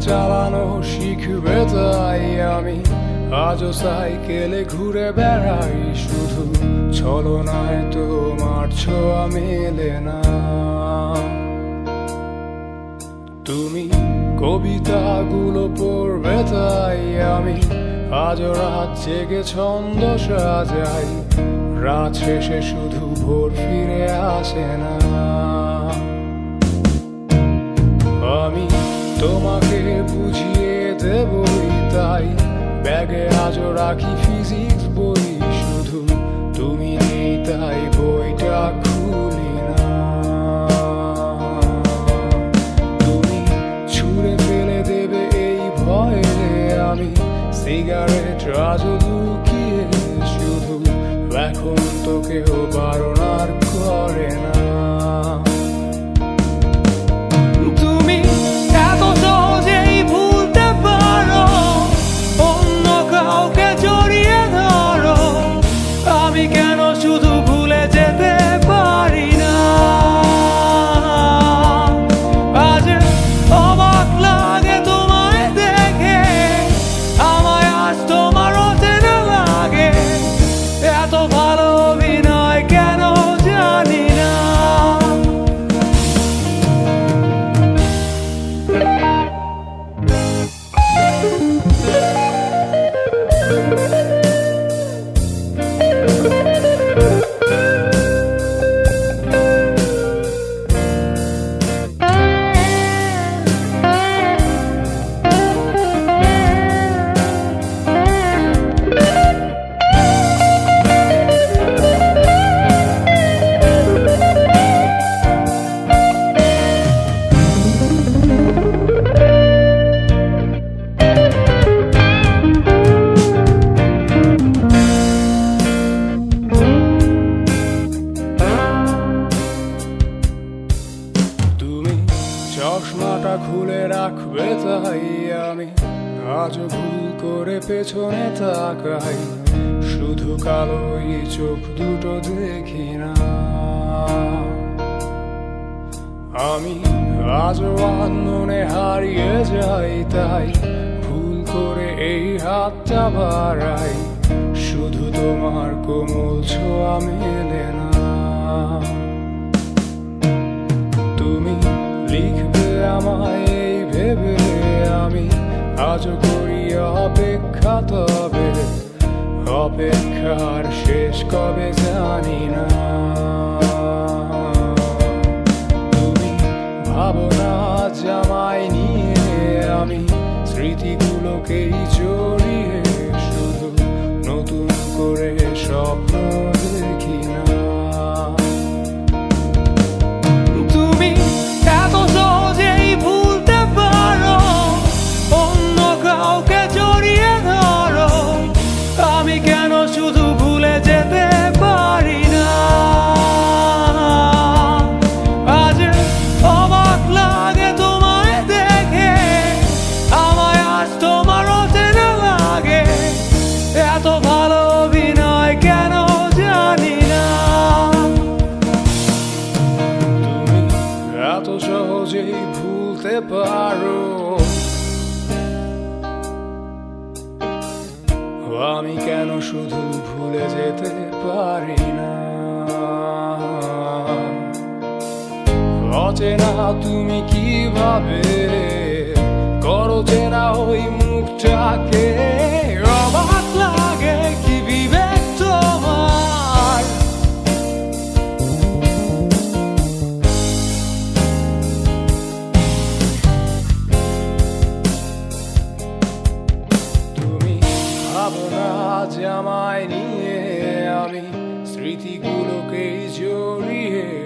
চালানো শিখবে তাই আমি। আজও সাইকেলে ঘুরে বেড়াই শুধু। ছলনায় তোমার ছোঁয়া মেলে না। তুমি কবিতাগুলো পড়বে তাই আমি। আজও রাত জেগে ছন্দ সাজাই। রাত শেষে শুধু ভোর ফিরে আসে না। আমি তোমাকে বুঝিয়ে দেবই তাই। ব্যাগে আজও রাখি ফিজিক্স বই। শুধু তুমি নেই তাই বইটা খুলি তুমি ছুঁড়ে ফেলে দেবে এই ভয়ে আমি। সিগারেট আজও লুকিয়ে শুধু এখন তো কেউ বারণ আর করে না। এত ভালো চশমাটা খুলে রাখবে তাই আমি আজও ভুল করে পেছনে তাকাই। শুধু কালোই চোখ দুটো দেখি না। আমি আজও আন্দোলনে হারিয়ে যাই তাই ভুল করে এই হাতটা বাড়াই। শুধু তোমার কোমল ছোঁয়া মেলে না। আজও করি অপেক্ষা তবে, অপেক্ষার শেষ কবে জানি না। তুমি ভাবনা জামাই নিয়ে আমি স্মৃতিগুলোকেই জড়িয়ে আমি কেন শুধু ভুলে যেতে পারি না অচেনা তুমি কীভাবে করো চেনা ওই মুখটাকে ভাবনা আমায় নিয়ে আমি স্মৃতিগুলোকে জড়িয়ে